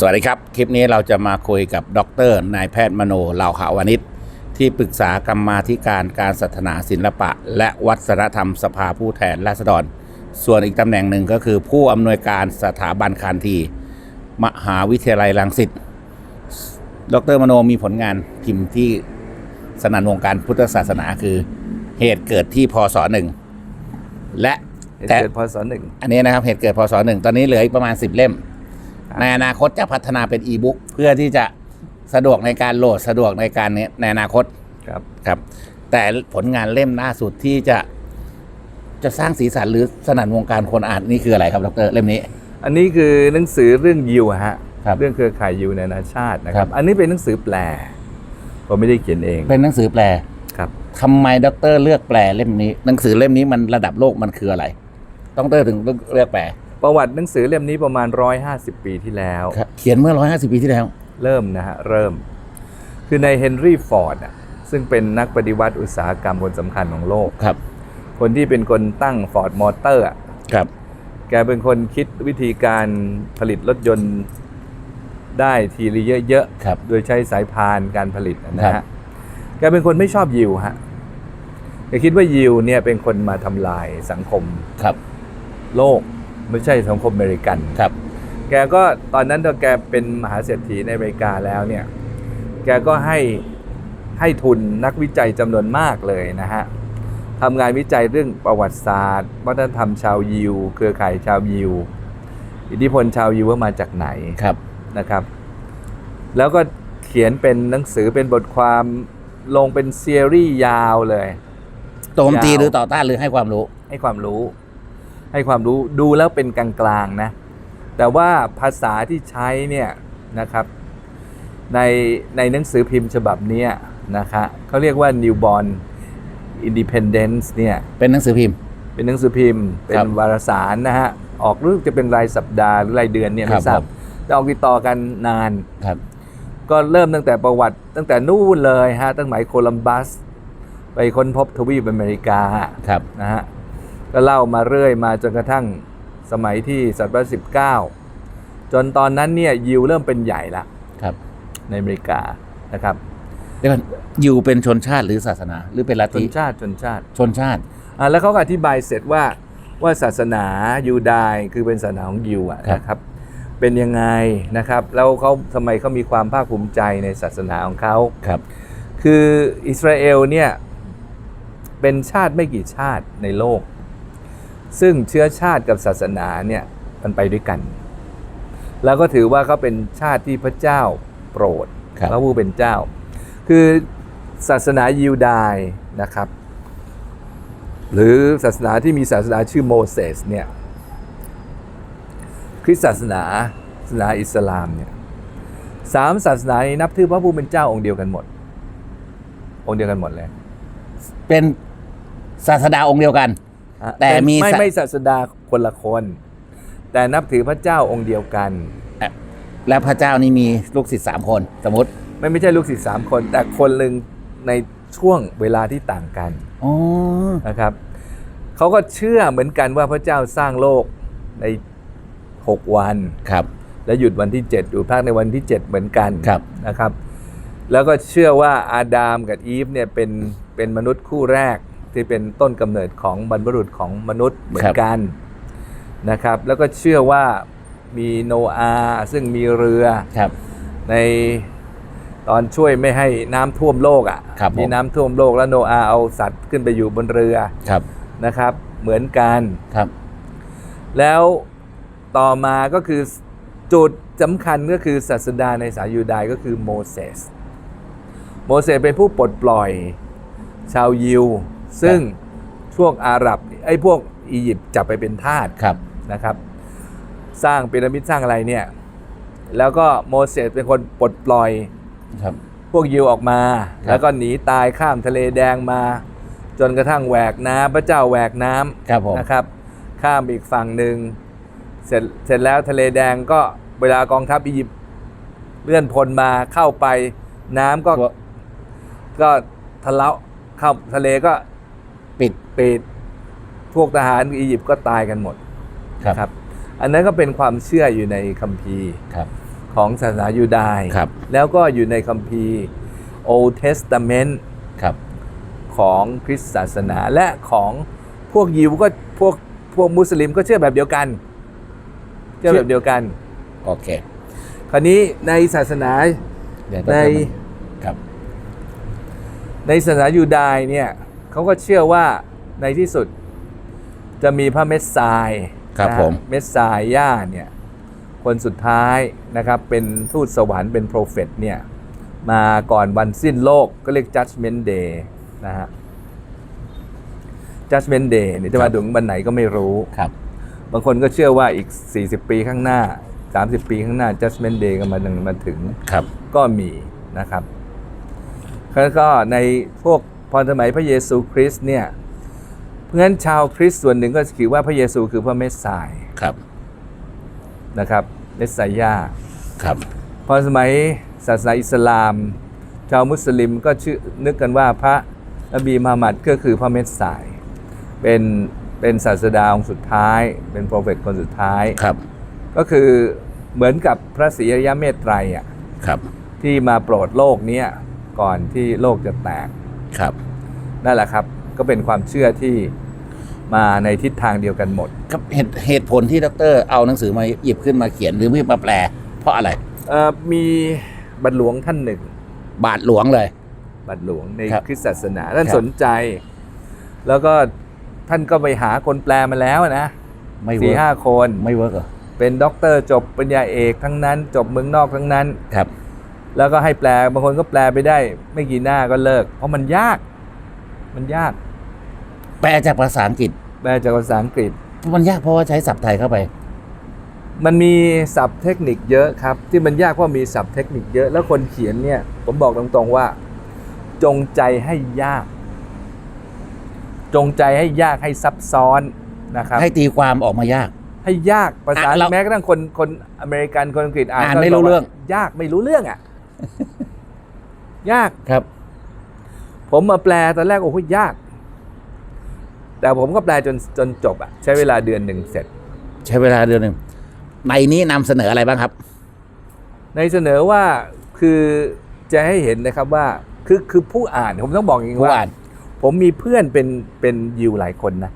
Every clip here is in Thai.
สวัสดีครับ คลิปนี้เราจะมาคุยกับดรนายแพทย์มโนเหล่าขาวานิชที่ปรึกษากรรมาธิการการศาสนาศิลปะ และวัฒนธรรมสภาผู้แทนราษฎร ส่วนอีกตำแหน่งหนึ่งก็คือผู้อำนวยการสถาบันคานที มหาวิทยาลัยรังสิตดรมโนมีผลงานพิมพ์ที่สนันวงการพุทธศาสนาคือเหตุเกิดที่พศหนึ่งและเหตุแต่เกิดพศหนึ่งอันนี้นะครับเหตุเกิดพศหนึ่งตอนนี้เหลืออีกประมาณ10เล่ม ในอนาคตจะพัฒนาเป็นอีบุ๊กเพื่อที่จะสะดวกในการโหลดสะดวกในการเนี้ยในอนาคตครับครับ แต่ผลงานเล่มล่าสุดที่จะ จะสร้างสีสันหรือสนั่นวงการคนอ่านนี่คืออะไรครับดรเล่มนี้ อันนี้คือหนังสือเรื่องยิวฮะครับเรื่องเครือข่ายยิวนานาชาตินะคครัรับบอันนี้เป็นหนังสือแปลผมไม่ได้เขียนเอง เป็นหนังสือแปลครับทำไมดรเลือกแปลเล่มนี้ หนังสือเล่มนี้มันระดับโลกมันคืออะไร ต้องเตอร์ถึงเลือกแปล ประวัติหนังสือเล่มนี้ประมาณ 150 ปีที่แล้วครับเขียนเมื่อ 150 ปีที่แล้ว เริ่มนะฮะ เริ่ม คือในเฮนรี่ฟอร์ดอะซึ่งเป็นนักปฏิวัติอุตสาหกรรมคนสำคัญของโลกครับ คนที่เป็นคนตั้งฟอร์ดมอเตอร์ครับ แกเป็นคนคิดวิธีการผลิตรถยนต์ได้ทีละเยอะๆครับโดยใช้สายพานการผลิตนะครัฮะบแกเป็นคนไม่ชอบยิวฮะ แกคิดว่ายิวเนี่ยเป็นคนมาทำลายสังคมครับ โลก ไม่ใช่สังคมอเมริกัน ครับ แกก็ตอนนั้นตอนแกเป็นมหาเศรษฐีในอเมริกาแล้วเนี่ย แกก็ให้ให้ทุนนักวิจัยจำนวนมากเลยนะฮะทำงานวิจัยเรื่องประวัติศาสตร์ วัฒนธรรมชาวยิว เครือข่ายชาวยิว อิทธิพลชาวยิวว่ามาจากไหนครับ นะครับ แล้วก็เขียนเป็นหนังสือเป็นบทความลงเป็นซีรีส์ยาวเลย โจมตียาวหรือต่อต้านหรือให้ความรู้ ให้ความรู้ ให้ความรู้ดูแล้วเป็นกลางๆนะ แต่ว่าภาษาที่ใช้เนี่ยนะครับในในหนังสือพิมพ์ฉบับเนี้ยนะคะเขาเรียกว่า Newborn Independence เนี่ยเป็นหนังสือพิมพ์ เป็นหนังสือพิมพ์ เป็ครันบวารสารนะฮะออกรู้จะเป็นรายสัปดาห์หรือรายเดือนเนี่ยครัไม่บทราบผมแต่ออกติดต่อกันนานครับก็เริ่มตั้งแต่ประวัติตั้งแต่นู่นเลยฮะตั้งแต่โคลัมบัส ไปค้นพบทวีปอเมริกาครับนะฮะ ก็เล่ามาเรื่อยมาจนกระทั่งสมัยที่ศตวรรษที่19จนตอนนั้นเนี่ยยิวเริ่มเป็นใหญ่ละครับ ในอเมริกานะครับเดี๋ยวก่อนอยู่เป็นชนชาติหรือศาสนา หรือเป็นลัทชธินชาติชนชาติชนชาติ อะแล้วเขาก็อธิบายเสร็จว่าว่าศาสนายูดายคือเป็นศาสนาของยิวอะครับ นะครับ เป็นยังไงนะครับ แล้วเขาทำไมเขามีความภาคภูมิใจในศาสนาของเขาครับ คืออิสราเอลเนี่ยเป็นชาติไม่กี่ชาติในโลก ซึ่งเชื้อชาติกับศาสนาเนี่ยมันไปด้วยกัน แล้วก็ถือว่าเขาเป็นชาติที่พระเจ้าโปรดครับพระผู้เป็นเจ้า คือศาสนายิวดายนะครับ หรือศาสนาที่มีศาสนาชื่อโมเสสเนี่ยคริสต์ศาสนาศาสนาอิสลามเนี่ยสามศาสนานี้นับถือพระผู้เป็นเจ้าองค์เดียวกันหมด องค์เดียวกันหมดเลย เป็นศาสดาองค์เดียวกันอะ แต่มีไม่ศาไม่ศาสดาคนละคน แต่นับถือพระเจ้าองค์เดียวกัน และพระเจ้านี่มีลูกศิษย์สามคนสมมติไม่ไม่ใช่ลูกศิษย์สามคน แต่คนหนึ่งในช่วงเวลาที่ต่างกันอ๋อนะครับเขาก็เชื่อเหมือนกันว่าพระเจ้าสร้างโลกใน6วันครับ และหยุดวันที่7อยู่ภาคในวันที่7เหมือนกันครับนะครับ แล้วก็เชื่อว่าอาดามกับอีฟเนี่ยเป็นเป็นมนุษย์คู่แรก ที่เป็นต้นกำเนิดของบรรพบุรุษของมนุษย์เหมือนกันนะครับ แล้วก็เชื่อว่ามีโนอาห์ซึ่งมีเรือครับ ในตอนช่วยไม่ให้น้ำท่วมโลกอะครับ่ะผมมีน้ำท่วมโลกแล้วโนอาห์เอาสัตว์ขึ้นไปอยู่บนเรือครับนะครับ เหมือนกันครับ แล้วต่อมาก็คือจุดสำคัญก็คือศาสดาในสายยูดายก็คือโมเสสโมเสสเป็นผู้ปลดปล่อยชาวยิว ซึ่งพวกอาหรับไอ้พวกอียิปต์จับไปเป็นทาสครับนะครับ สร้างพีระมิดสร้างอะไรเนี่ย แล้วก็โมเสสเป็นคนปลดปล่อยครับ พวกยิวออกมาครับแล้วก็หนีตายข้ามทะเลแดงมา จนกระทั่งแหวกน้ำพระเจ้าแหวกน้ำครับผมนะครับ ข้ามอีกฝั่งหนึ่งเสร็จเสร็จแล้วทะเลแดงก็เวลากองทัพอียิปต์เลื่อนพลมาเข้าไป น้ำก็ตัวก็ทะเลาะเข้าทะเลก็ ปิดปิดพวกทหารอียิปต์ก็ตายกันหมดครับครับ อันนั้นก็เป็นความเชื่ออยู่ในคัมภีร์ครับขของศาสนายูดายครับ แล้วก็อยู่ในคัมภีร์ Old Testament ครับ ของคริสตศาสนาและของพวกยิวก็พวกพวกมุสลิมก็เชื่อแบบเดียวกัน เชื่อแบบเดียวกัน โอเคคราวนี้ในศาสนาเดี๋ยวในครับ ในศาสนายูดายเนี่ย เขาก็เชื่อว่าในที่สุดจะมีพระเมสสายครับนะผมเมสสายย่าเนี่ยคนสุดท้ายนะครับเป็นทูตสวรรค์เป็นโปรเฟตเนี่ยมาก่อนวันสิ้นโลกก็เรียก Judgment Day นะฮะ Judgment Day เนี่ยจะมาถึงวันไหนก็ไม่รู้ครับ บางคนก็เชื่อว่าอีก 40 ปีข้างหน้า 30 ปีข้างหน้า Judgment Day ก็มาถึงมาถึงครับก็มีนะครับแล้วก็ในพวกพ รสมัยพระเยซูคริสต์เนี่ยเพราะฉะนั้นชาวคริสต์ส่วนหนึ่งก็คิดว่าพระเยซูคือพระเมสสายครับนะครับเมสสายาครับพอสมัยศาสนาอิสลาม ชาวมุสลิมก็ชื่อนึกกันว่าพระนบีมุฮัมมัดก็คือพระเมสสาย เป็นเป็นศาสดาองค์สุดท้าย เป็นโปรเฟตคนสุดท้ายครับ ก็คือเหมือนกับพระศรีอริยเมตไตรอะครับ ที่มาโปรดโลกเนี้ยก่อนที่โลกจะแตกครับ นั่นแหละครับ ก็เป็นความเชื่อที่มาในทิศทางเดียวกันหมด ครับเหตุเหตุผลที่ดรเอาหนังสือมาหยิบขึ้นมาเขียนหรือไม่มาแปล เพราะอะไร เอ่อมีบัตรหลวงท่านหนึ่ง บาทหลวงเลยบัตรหลวงในครับคริสตศาสนาท่านครับ สนใจ แล้วก็ท่านก็ไปหาคนแปลมาแล้วนะไม่เวิสี่ร์กห้าคนไม่เวิร์กเหรอเป็นด็อกเตอร์จบปริญญาเอกทั้งนั้น จบเมืองนอกทั้งนั้น ครับ แล้วก็ให้แปลบางคนก็แปลไปได้ ไม่กี่หน้าก็เลิก เพราะมันยาก มันยาก แปลจากภาษาอังกฤษ แปลจากภาษาอังกฤษ มันยากเพราะว่าใช้ศัพท์ไทยเข้าไป มันมีศัพท์เทคนิคเยอะครับ ที่มันยากเพราะมีศัพท์เทคนิคเยอะ แล้วคนเขียนเนี่ย ผมบอกตรงๆว่า จงใจให้ยาก จงใจให้ยากให้ซับซ้อนนะครับ ให้ตีความออกมายาก ให้ยากภาษาอะเราแม้กระทั่งคนคนอเมริกันคนอังกฤษอ่านอ่านก็ไม่รู้บกว่าเรื่องยากไม่รู้เรื่องอะ ยาก ครับ ผมมาแปลตอนแรกโอ้โหยาก แต่ผมก็แปลจนจนจบอะใช้เวลาเดือนหนึ่งเสร็จ ใช้เวลาเดือนหนึ่งในนี้นำเสนออะไรบ้างครับ ในเสนอว่าคือจะให้เห็นนะครับว่าคือคือผู้อ่านผมต้องบอกอย่างนี้ผู้ว่า อ่านผมมีเพื่อนเป็นเป็นยิวหลายคนนะ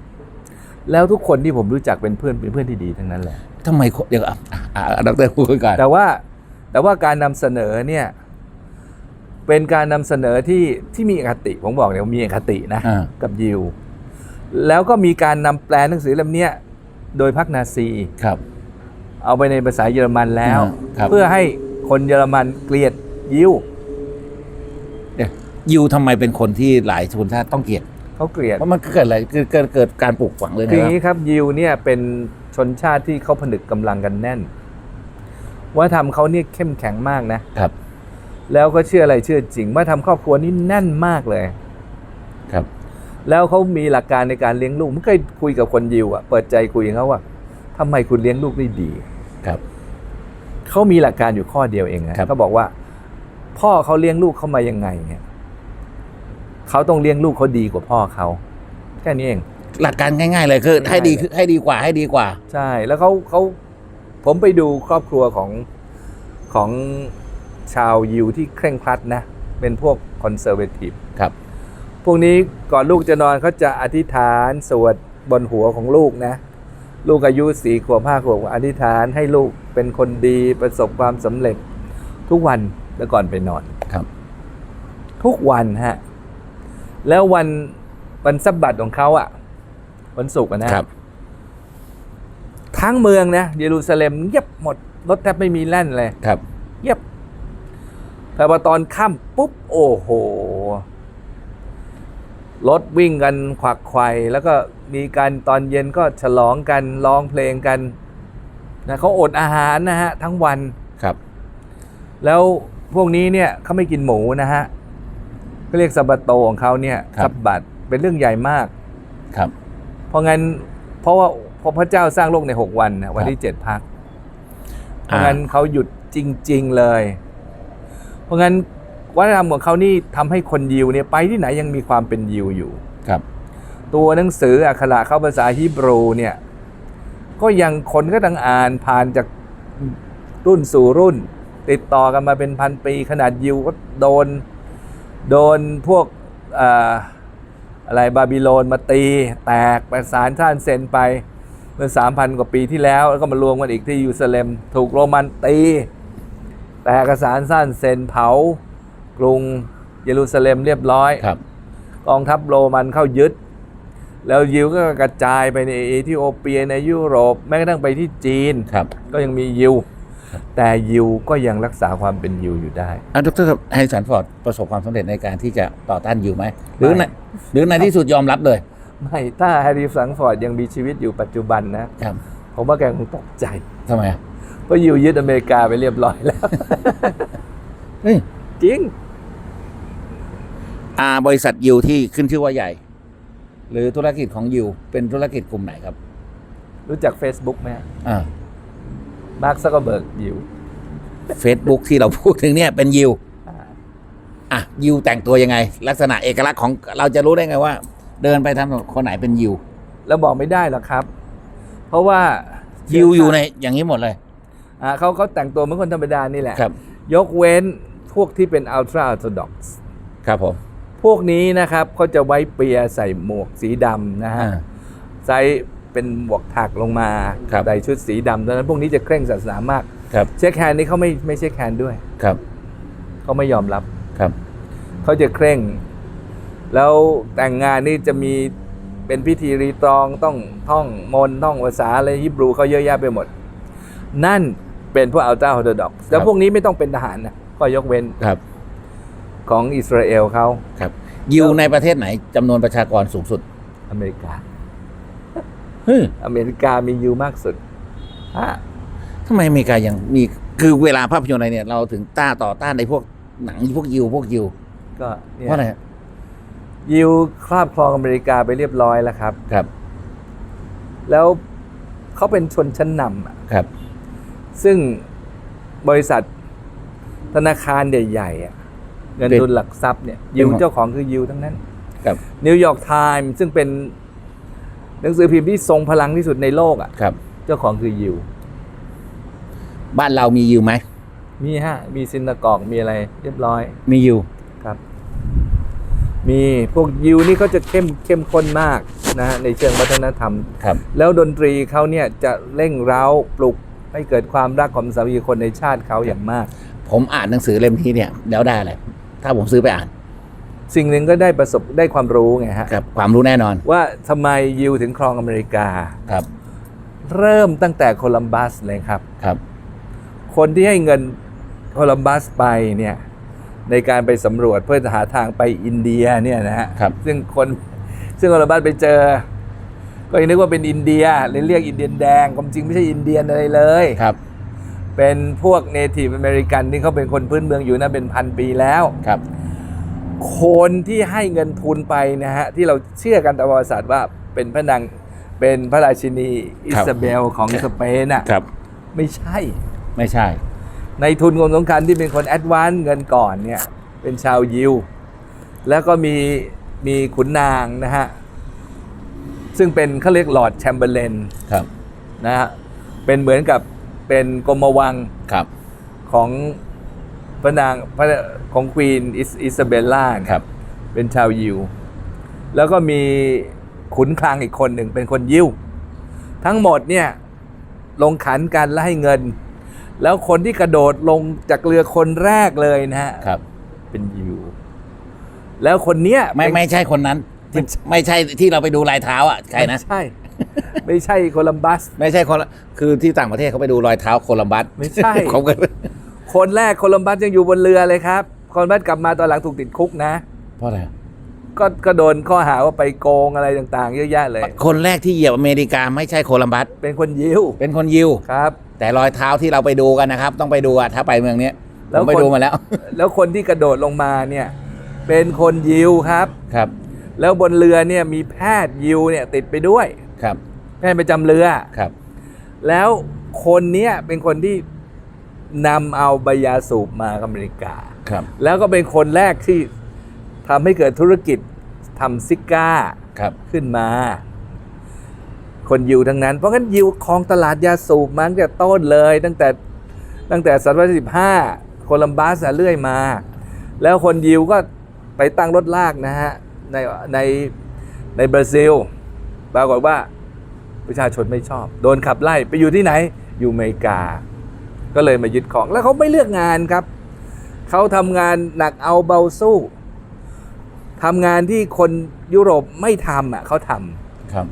แล้วทุกคนที่ผมรู้จักเป็นเพื่อนเป็นเพื่อนที่ดีทั้งนั้นแหละ ทำไมคนเดี๋ยวอะอะอะดรพูดก่อนแต่ว่าแต่ว่าการนำเสนอเนี่ย เป็นการนำเสนอที่ที่มีอคติผมบอกเลยว่ามีอคตินะอ่ากับยิว แล้วก็มีการนำแปลหนังสือเล่มเนี้ยโดยพรรคนาซีครับ เอาไปในภาษาเยอรมันแล้วอ่าครับเพื่อให้คนเยอรมันเกลียดยิวเนี่ยยูทำไมเป็นคนที่หลายชนชาติต้องเกลียดเขาเกลียดเพราะมันเกิดอะไรเกิดเกิดเกิดการปลูกฝังเลยคืออย่างนะนี้ครับยิวเนี่ยเป็นชนชาติที่เขาผนึกกำลังกันแน่นว่าทำเขาเนี่ยเข้มแข็งมากนะครับ แล้วก็เชื่ออะไรเชื่อจริงว่าทำครอบครัวนี่แน่นมากเลย ครับ แล้วเขามีหลักการในการเลี้ยงลูกไม่เคยคุยกับคนยิวอะเปิดใจคุยกับเขาว่าทำไมคุณเลี้ยงลูกได้ดีครับเขามีหลักการอยู่ข้อเดียวเองนะครับเขาบอกว่า พ่อเขาเลี้ยงลูกเขามายังไงเนี่ยเขาต้องเลี้ยงลูกเขาดีกว่าพ่อเขาแค่นี้เอง หลักการง่าย ๆ เลยคือ ให้ดีคือให้ดีกว่าให้ดีกว่า ใช่ แล้วเขาเขาผมไปดูครอบครัวของของ ชาวยิวที่เคร่งครัดนะ เป็นพวกคอนเซอร์เวทีฟครับ พวกนี้ก่อนลูกจะนอนเขาจะอธิษฐานสวดบนหัวของลูกนะ ลูกอายุสี่ขวบห้าขวบอธิษฐานให้ลูกเป็นคนดีประสบความสำเร็จ ทุกวันแล้วก่อนไปนอนครับ ทุกวันฮะ แล้ววันวันสับบัตของเขาอะวันศุกร์อะนะครับ ทั้งเมืองนะเยรูซาเล็มเงียบหมดรถแทบไม่มีแล่นเลยครับเงียบ แต่พอตอนค่ำปุ๊บ โอ้โห รถวิ่งกันขวักไขว่แล้วก็มีการตอนเย็นก็ฉลองกันร้องเพลงกันนะเขาอดอาหารนะฮะ ทั้งวันครับ แล้วพวกนี้เนี่ยเขาไม่กินหมูนะฮะก็เรียกสับบัตโตของเขาเนี่ยครับสับบัตเป็นเรื่องใหญ่มากครับ เพราะงั้นเพราะว่าเพราะพระเจ้าสร้างโลกในหกวันนะวันที่เจ็ดพักเพราะงั้นเขาหยุดจริง ๆ เลยเพ ราะงั้นวัฒนธรรมของเขานี่ทำให้คนยิวเนี่ยไปที่ไหนยังมีความเป็นยิวอยู่ครับ ตัวหนังสืออักขระเข้าภาษาฮีบรูเนี่ยก็ยังคนก็ต้องอ่านผ่านจากรุ่นสู่รุ่น ติดต่อกันมาเป็นพันปี ขนาดยิวก็โดนโดนพวกเอ่ออะไรบาบิโลนมาตี แตกประสานท่านเซนไปเมื่อสามพันกว่าปีที่แล้ว แล้วก็มารวมกันอีกที่เยูซาเลม ถูกโรมันตี แตกกระสานสั้นเซนเผากรุงเยรูซาเล็มเรียบร้อยครับ กองทัพโรมันเข้ายึด แล้วยิวก็กระจายไปในเอธิโอเปียในยุโรปแม้กระทั่งไปที่จีนครับ ก็ยังมียิว แต่ยิวก็ยังรักษาความเป็นยิวอยู่ได้อะดรครับแฮร์ริสันฟอร์ดประสบความสำเร็จในการที่จะต่อต้านยิวไหมหรือในไม่หรือในที่สุดยอมรับเลย ไม่ถ้าแฮร์รี่สังฟอร์ดยังมีชีวิตอยู่ปัจจุบันนะครับผมว่าแกคงตกใจทำไมอะเพ ราะยิวยึดอเมริกาไปเรียบร้อยแล้วเฮ้ยจริง อ่าบริษัทยิวที่ขึ้นชื่อว่าใหญ่ หรือธุรกิจของยิวเป็นธุรกิจกลุ่มไหนครับ รู้จัก Facebook ไหมอ่ามาร์คซักเกอร์เบิร์กยิวเฟซบุ๊กที่เราพูดถึงเนี่ยเป็นยิวอะยิวแต่งตัวยังไง ลักษณะเอกลักษณ์ของเราจะรู้ได้ไงว่า เดินไปทางถนนคนไหนเป็นยิว แล้วบอกไม่ได้หรอกครับ เพราะว่ายิวอยู่ในอย่างนี้หมดเลย อ่าเขาเขาแต่งตัวเหมือนคนธรรมดานี่แหละ ครับ ยกเว้นพวกที่เป็นอัลตร้าอ t โ o ด o กครับผม พวกนี้นะครับเขาจะไว้เปียใส่หมวกสีดำนะฮะอ่าใส่เป็นหมวกถักลงมา ครับ ใส่ชุดสีดำดังนั้นพวกนี้จะเคร่งศาสนามาก ครับ เช็คแฮนด์นี่เขาไม่ไม่เช็คแฮนด์ด้วย ครับ เขาไม่ยอมรับ ครับ เขาจะเคร่ง แล้วแต่งงานนี่จะมีเป็นพิธีรีตรองต้องท่องมนต์ท่องภาษาอะไรฮิบรูเขาเยอะแยะไปหมด นั่น เป็นพวกอัลตร้าอ t โ o ด o กแล้วพวกนี้ไม่ต้องเป็นทหารนะก็ยกเว้นครับ ของอิสราเอลเขาครับยิวในประเทศไหนจำนวนประชากรสูงสุดอเมริกาเฮ้ยอเมริกามียูมากสุดฮะทำไมอเมริกายังมีคือเวลาภาพยนตร์อะไรเนี่ย เราถึงต้าต่อต้านในพวกหนังพวกยิวพวกยิวก็เนี่เพราะอะไรยฮะยิวครอบครองอเมริกาไปเรียบร้อยแล้วครับ ครับ แล้วเขาเป็นชนชั้นนำอะครับ ซึ่งบริษัทธนาคารใหญ่ๆอะเงินทุนหลักทรัพย์เนี่ยยิวเจ้าของคือยิวทั้งนั้นครับนิวยอร์กไทม์ซึ่งเป็นหนังสือพิมพ์ที่ทรงพลังที่สุดในโลกอะครับ เจ้าของคือยิว บ้านเรามียิวไหม มีฮะ มีซินนากอกมีอะไร เรียบร้อย มียิวครับ มีพวกยิวนี่เขาจะเข้มเข้มข้นมากนะฮะในเชิงวัฒนธรรมครับ แล้วดนตรีเขาเนี่ยจะเร่งเร้าปลุก ให้เกิดความรักของสามีคนในชาติเขาอย่างมาก ผมอ่านหนังสือเล่มนี้เนี่ยแล้วได้อะไรถ้าผมซื้อไปอ่าน สิ่งหนึ่งก็ได้ประสบได้ความรู้ไงฮะครับความรู้แน่นอน ว่าทำไมยิวถึงครองอเมริกา ครับ เริ่มตั้งแต่โคลัมบัสเลยครับ ครับ คนที่ให้เงินโคลัมบัสไปเนี่ยในการไปสำรวจเพื่อหาทางไปอินเดียเนี่ยนะฮะครับ ซึ่งคนซึ่งโคลัมบัสไปเจอ ก็ยังนึกว่าเป็นอินเดียเลยเรียกอินเดียนแดงความจริงไม่ใช่อินเดียนอะไรเลยครับ เป็นพวกเนทีฟอเมริกันที่เขาเป็นคนพื้นเมืองอยู่นะเป็นพันปีแล้วครับ คนที่ให้เงินทุนไปนะฮะที่เราเชื่อกันตามประวัติศาสตร์ว่าเป็นพระนางเป็นพระราชินีอิซาเบลของสเปนอะครับไม่ใช่ไม่ใช่ ในทุนกรมสงครามที่เป็นคนแอดวานซ์เงินก่อนเนี่ยเป็นชาวยิว แล้วก็มีมีขุนนางนะฮะ ซึ่งเป็นเขาเรียกลอร์ดแชมเบอร์เลนครับนะฮะเป็นเหมือนกับเป็นกรมวังครับของพระนางพระของควีนอิซาเบลล่าเนี่ยครับเป็นชาวยิว แล้วก็มีขุนคลังอีกคนหนึ่งเป็นคนยิว ทั้งหมดเนี่ยลงขันกันและให้เงิน แล้วคนที่กระโดดลงจากเรือคนแรกเลยนะฮะครับ เป็นยิว แล้วคนเนี้ยไม่เป็นไม่ใช่คนนั้น ที่ไม่ใช่ที่เราไปดูลายเท้าอะใครนะ ไม่ใช่ ไม่ใช่โคลัมบัส ไม่ใช่คนละคือที่ต่างประเทศเขาไปดูรอยเท้าโคลัมบัสไม่ใช่ เขาก็คนแรกโคลัมบัสยังอยู่บนเรือเลยครับโคลัมบัสกลับมาตอนหลังถูกติดคุกนะ เพราะอะไรก็ก็โดนข้อหาว่าไปโกงอะไรต่างๆ เยอะแยะเลย คนแรกที่เหยียบอเมริกาไม่ใช่โคลัมบัสเป็นคนยิวเป็นคนยิวครับ แต่รอยเท้าที่เราไปดูกันนะครับ ต้องไปดูอะถ้าไปเมืองเนี้ยแล้ผวมไปคนดูมาแล้ว แล้วคนที่กระโดดลงมาเนี่ย เป็นคนยิวครับครับ แล้วบนเรือเนี่ยมีแพทย์ยิวเนี่ยติดไปด้วยครับ แพทย์ประจำเรือ ครับ แล้วคนเนี้ยเป็นคนที่นำเอาใบยาสูบมาอเมริกา ครับ แล้วก็เป็นคนแรกที่ทำให้เกิดธุรกิจทำซิก้าครับ ขึ้นมา คนยิวทั้งนั้น เพราะงั้นยิวครองตลาดยาสูบมาตั้งแต่ต้นเลย ตั้งแต่ตั้งแต่ศตวรรษที่สิบห้าโคลัมบัสอะเรื่อยมา แล้วคนยิวก็ไปตั้งรถลากนะฮะ ในในในบราซิลปรากฏว่าประชาชนไม่ชอบ โดนขับไล่ไปอยู่ที่ไหนอยู่อเมริกา ก็เลยมายึดของแล้วเขาไม่เลือกงานครับ เขาทำงานหนักเอาเบาสู้ทำงานที่คนยุโรปไม่ทำอะเขาทำครับ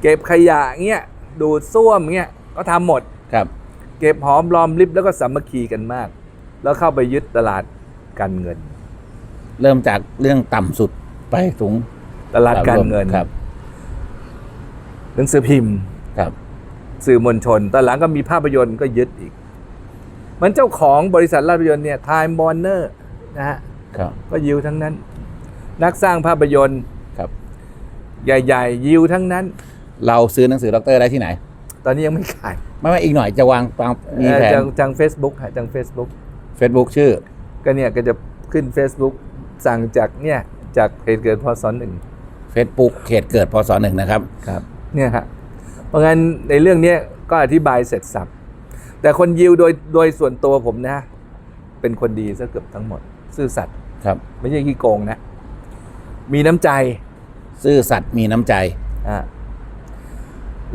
เก็บขยะเงี้ยดูดซ่วมเงี้ยก็ทำหมดครับ เก็บหอมรอมริบแล้วก็สามัคคีกันมาก แล้วเข้าไปยึดตลาดการเงิน เริ่มจากเรื่องต่ำสุด ไปสูงตลาดการเงินครับหนังสือพิมพ์ครับ สื่อมวลชน ตอนหลังก็มีภาพยนตร์ก็ยึดอีก มันเจ้าของบริษัทภาพยนตร์เนี่ยไทม์บอ r เนอร์นะฮะครับก็ยิวทั้งนั้น นักสร้างภาพยนตร์ครับ ใหญ่ ๆ ยิวทั้งนั้น เราซื้อหนังสือด็อกเตอร์ได้ที่ไหน ตอนนี้ยังไม่ขาย ไม่ว่าอีกหน่อยจะวางวางมีแผนจังจังเฟซบุ๊กฮะจังเฟซบุ๊ก Facebook ชื่อ ก็เนี่ยก็จะขึ้น Facebook สั่งจากเนี่ย จากเหตุเกิดพศหนึ่ง Facebook เขตเกิดพศหนึ่งนะครับ ครับเนี่ยฮะเพราะงั้นในเรื่องเนี้ยก็อธิบายเสร็จสับแต่คนยิวโดยโดยส่วนตัวผมนะ เป็นคนดีซะเกือบทั้งหมด ซื่อสัตย์ครับ ไม่ใช่ขี้โกงนะ มีน้ำใจซื่อสัตย์มีน้ำใจอะ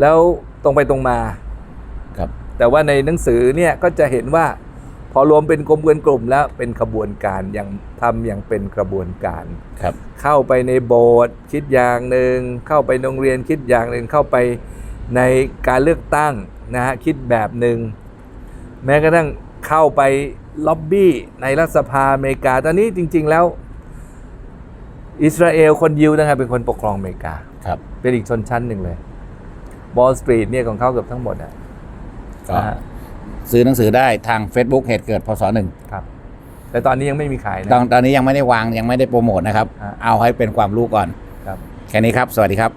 แล้วตรงไปตรงมา ครับ แต่ว่าในหนังสือเนี่ยก็จะเห็นว่า พอรวมเป็นกลมกลุ่มแล้วเป็นขบวนการอย่างทำอย่างเป็นกระบวนการครับ เข้าไปในโบสถ์คิดอย่างหนึ่งเข้าไปโรงเรียนคิดอย่างหนึ่งเข้าไปในการเลือกตั้งนะฮะคิดแบบหนึ่งแม้กระทั่งเข้าไปล็อบบี้ในรัฐสภาอเมริกา ตอนนี้จริง ๆแล้ว อิสราเอลคนยิวนะครับเป็นคนปกครองอเมริกาครับเป็นอีกชนชั้นหนึ่งเลยบอลสตรีทเนี่ยของเขาเกือบทั้งหมดอะก็นะฮะ ซื้อหนังสือได้ทาง Facebook เหตุเกิดพศหนึ่งครับ แต่ตอนนี้ยังไม่มีขายนะ ตอนตอนนี้ยังไม่ได้วางยังไม่ได้โปรโมทนะครับ ฮะ เอาให้เป็นความรู้ก่อน ครับ แค่นี้ครับ สวัสดีครับ